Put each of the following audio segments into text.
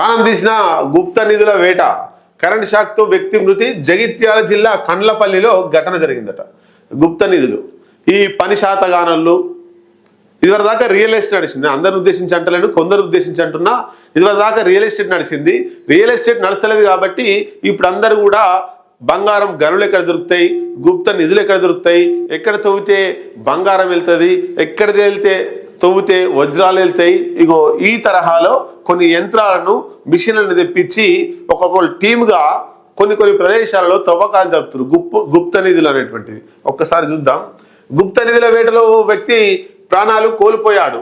ప్రాణం తీసిన గుప్త నిధుల వేట. కరెంట్ షాక్తో వ్యక్తి మృతి. జగిత్యాల జిల్లా కండ్లపల్లిలో ఘటన జరిగిందట. గుప్త నిధులు. ఈ పని శాతగానళ్ళు ఇదివరకు దాకా రియల్ ఎస్టేట్ నడిచింది. అందరిని ఉద్దేశించి అంటలేను కొందరు ఉద్దేశించి అంటున్నా. ఇదివరకు దాకా రియల్ ఎస్టేట్ నడిచింది. రియల్ ఎస్టేట్ నడుస్తలేదు కాబట్టి ఇప్పుడు అందరూ కూడా బంగారం గనులు ఎక్కడ దొరుకుతాయి? గుప్త నిధులు ఎక్కడ దొరుకుతాయి? ఎక్కడ తవ్వితే బంగారం వెళ్తుంది? ఎక్కడ తేలితే తవ్వితే వజ్రాలు వెళ్తాయి? ఇగో ఈ తరహాలో కొన్ని యంత్రాలను మిషన్లను తెప్పించి ఒక్కొక్క టీమ్గా కొన్ని కొన్ని ప్రదేశాలలో తవ్వకాలు జరుపుతారు గుప్త గుప్త నిధులు అనేటువంటివి. ఒక్కసారి చూద్దాం. గుప్త నిధుల వేటలో వ్యక్తి ప్రాణాలు కోల్పోయాడు.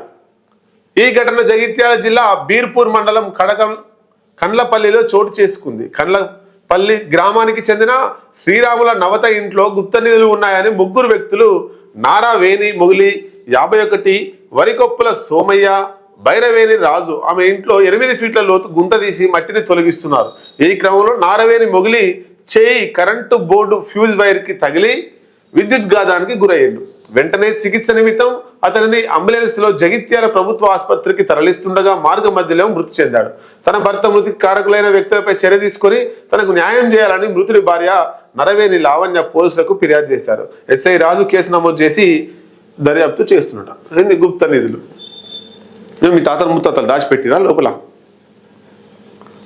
ఈ ఘటన జగిత్యాల జిల్లా బీర్పూర్ మండలం కడకం కండ్లపల్లిలో చోటు చేసుకుంది. కండ్లపల్లి గ్రామానికి చెందిన శ్రీరాముల నవత ఇంట్లో గుప్త నిధులు ఉన్నాయని ముగ్గురు వ్యక్తులు నారా వేణి మొగిలి యాభై ఒకటి వరికొప్పుల సోమయ్య భైరవేణి రాజు ఆమె ఇంట్లో ఎనిమిది ఫీట్ల లోతు గుంట తీసి మట్టిని తొలగిస్తున్నారు. ఈ క్రమంలో నారవేణి మొగిలి చేయి కరెంటు బోర్డు ఫ్యూజ్ వైర్కి తగిలి విద్యుత్ ఘాతానికి గురయ్యాడు. వెంటనే చికిత్స నిమిత్తం అతనిని అంబులెన్స్లో జగిత్యాల ప్రభుత్వ ఆసుపత్రికి తరలిస్తుండగా మార్గ మధ్యలో మృతి చెందాడు. తన భర్త మృతికి కారకులైన వ్యక్తులపై చర్య తీసుకొని తనకు న్యాయం చేయాలని మృతుడి భార్య నరవేణి లావణ్య పోలీసులకు ఫిర్యాదు చేశారు. ఎస్ఐ రాజు కేసు నమోదు చేసి దర్యాప్తు చేస్తున్నట. గుప్త నిధులు. ఏం మీ తాతలు ముత్తాతలు దాచిపెట్టిరా లోపల?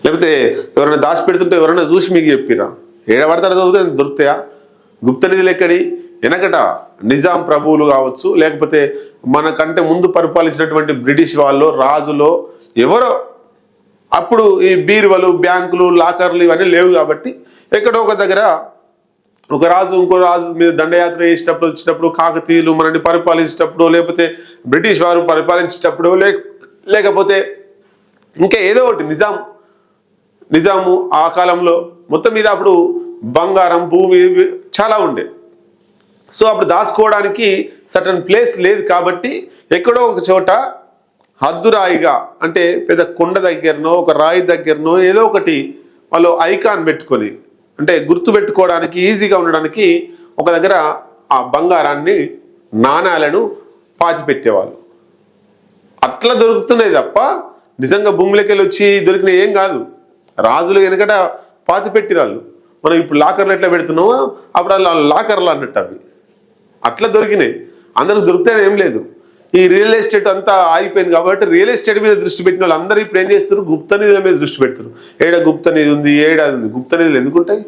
లేకపోతే ఎవరైనా దాచిపెడుతుంటే ఎవరైనా చూసి మీకు చెప్పిరా? ఏడబడతాడు చదివితే? దొరుకుతాయా? గుప్త నిధులు ఎక్కడి? వెనకట నిజాం ప్రభువులు కావచ్చు లేకపోతే మనకంటే ముందు పరిపాలించినటువంటి బ్రిటిష్ వాళ్ళు రాజులో ఎవరో. అప్పుడు ఈ బీరువలు బ్యాంకులు లాకర్లు ఇవన్నీ లేవు కాబట్టి ఎక్కడో ఒక దగ్గర ఒక రాజు ఇంకో రాజు మీద దండయాత్ర చేసేటప్పుడు వచ్చినప్పుడు కాకతీయులు మనల్ని పరిపాలించేటప్పుడు లేకపోతే బ్రిటిష్ వారు పరిపాలించేటప్పుడు లేక లేకపోతే ఇంకా ఏదో ఒకటి నిజాం నిజాము ఆ కాలంలో మొత్తం మీద అప్పుడు బంగారం భూమి చాలా ఉండే. సో అప్పుడు దాచుకోవడానికి సటన్ ప్లేస్ లేదు కాబట్టి ఎక్కడో ఒక చోట హద్దురాయిగా అంటే పెద్ద కొండ దగ్గరనో ఒక రాయి దగ్గరనో ఏదో ఒకటి వాళ్ళు ఐకాన్ పెట్టుకొని అంటే గుర్తు పెట్టుకోవడానికి ఈజీగా ఉండడానికి ఒక దగ్గర ఆ బంగారాన్ని నాణాలను పాతిపెట్టేవాళ్ళు. అట్లా దొరుకుతున్నాయి తప్ప నిజంగా భూములకెళ్ళి వచ్చి దొరికిన ఏం కాదు. రాజులు వెనకట పాతి పెట్టిరాళ్ళు. మనం ఇప్పుడు లాకర్లు ఎట్లా పెడుతున్నామో అప్పుడు అలా లాకర్లు అన్నట్టు అవి. అట్లా దొరికినాయి. అందరికి దొరికితేనే ఏం లేదు. ఈ రియల్ ఎస్టేట్ అంతా ఆగిపోయింది కాబట్టి రియల్ ఎస్టేట్ మీద దృష్టి పెట్టిన వాళ్ళు అందరూ ఇప్పుడు ఏం చేస్తారు గుప్త నిధుల మీద దృష్టి పెడతారు ఏడా గుప్త నిధి ఉంది? ఏడాది ఉంది? గుప్త నిధులు ఎందుకుంటాయి